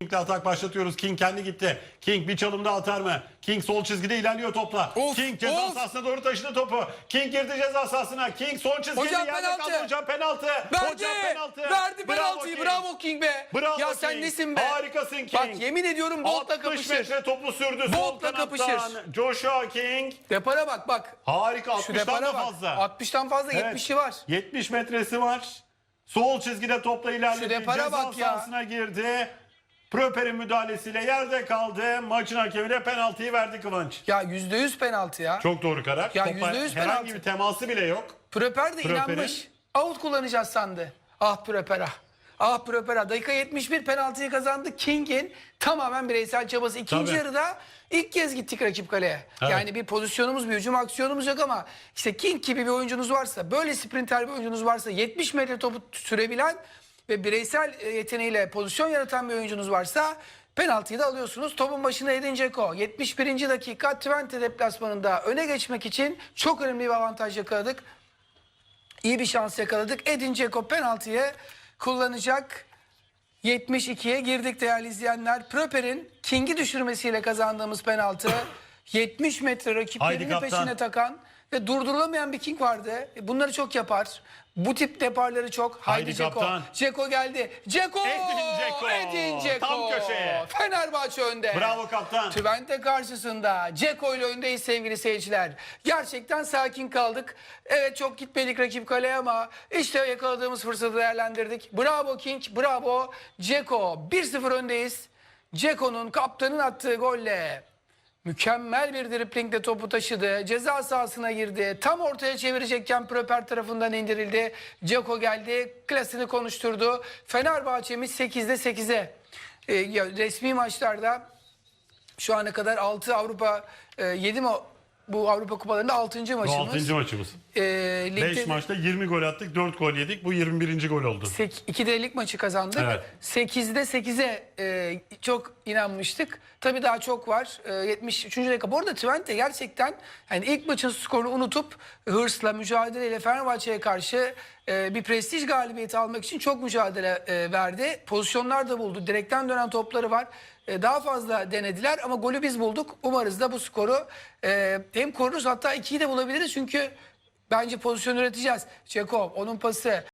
King'le atak başlatıyoruz. King kendi gitti. King bir çalımda atar mı? King sol çizgide ilerliyor topla. Of, King ceza of. sahasına doğru taşıdı topu. King girdi ceza sahasına. King son çizgide Hocam yerde penaltı. kaldı. Hocam penaltı. Verdi. Hocam penaltı. Verdi Bravo penaltıyı. King. Bravo King be. Bravo ya sen King. nesin be? Harikasın King. Bak yemin ediyorum Bolt'la 60 kapışır. metre topu sürdü. sol Bolt'la kapışır. Joshua King. Depara bak bak. Harika Şu 60'tan depara da fazla. 60'tan fazla Evet. 70'i var. 70 metresi var. Sol çizgide topla ilerledi. Ceza sahasına girdi. Proper'in müdahalesiyle yerde kaldı. Maçın hakemi de penaltıyı verdi Kıvanç. Ya %100 penaltı ya. Çok doğru karar. Ya Topa %100 herhangi penaltı. bir teması bile yok. Pröper de Pröper'in- inanmış. Out kullanacağız sandı. Ah Pröper ah. Ah Pröper ah. Dakika 71 penaltıyı kazandı. King'in tamamen bireysel çabası. İkinci Tabii. yarıda ilk kez gittik rakip kaleye. Evet. Yani bir pozisyonumuz, bir hücum aksiyonumuz yok ama işte King gibi bir oyuncunuz varsa, böyle sprinter bir oyuncunuz varsa, 70 metre topu sürebilen ve bireysel e, yeteneğiyle pozisyon yaratan bir oyuncunuz varsa penaltıyı da alıyorsunuz. Topun başında Edin Dzeko. 71. dakika Twente deplasmanında öne geçmek için çok önemli bir avantaj yakaladık. İyi bir şans yakaladık. Edin Dzeko penaltıyı kullanacak. 72'ye girdik değerli izleyenler. Pröper'in King'i düşürmesiyle kazandığımız penaltı. 70 metre rakiplerini peşine takan ve durdurulamayan bir King vardı. E, Bunları çok yapar. Bu tip deparları çok. Haydi, Haydi Dzeko. kaptan. Dzeko geldi. Dzeko! Edin Dzeko. Edin Dzeko. Tam köşeye. Fenerbahçe önde. Bravo kaptan. Twente karşısında Ceko ile öndeyiz sevgili seyirciler. Gerçekten sakin kaldık. Evet çok gitmedik rakip kaleye ama işte yakaladığımız fırsatı değerlendirdik. Bravo King, bravo Ceko. 1-0 öndeyiz. Ceko'nun kaptanın attığı golle mükemmel bir driplingle topu taşıdı. Ceza sahasına girdi. Tam ortaya çevirecekken Pröper tarafından indirildi. Ceko geldi. Klasını konuşturdu. Fenerbahçe'miz 8'de 8'e. Ee, ya resmi maçlarda şu ana kadar 6 Avrupa e, 7 mi bu Avrupa kupalarında 6. Bu maçımız. 6. maçımız. E, 5 ligde maçta 20 gol attık, 4 gol yedik. Bu 21. gol oldu. 2'de lig maçı kazandık. Evet. 8'de 8'e e, çok inanmıştık. Tabii daha çok var. E, 73. dakika. Bu arada Twente gerçekten yani ilk maçın skorunu unutup hırsla, mücadeleyle Fenerbahçe'ye karşı e, bir prestij galibiyeti almak için çok mücadele e, verdi. Pozisyonlar da buldu. Direkten dönen topları var. E, daha fazla denediler ama golü biz bulduk. Umarız da bu skoru e, hem koruruz hatta 2'yi de bulabiliriz çünkü bence pozisyon üreteceğiz. Ceko onun pası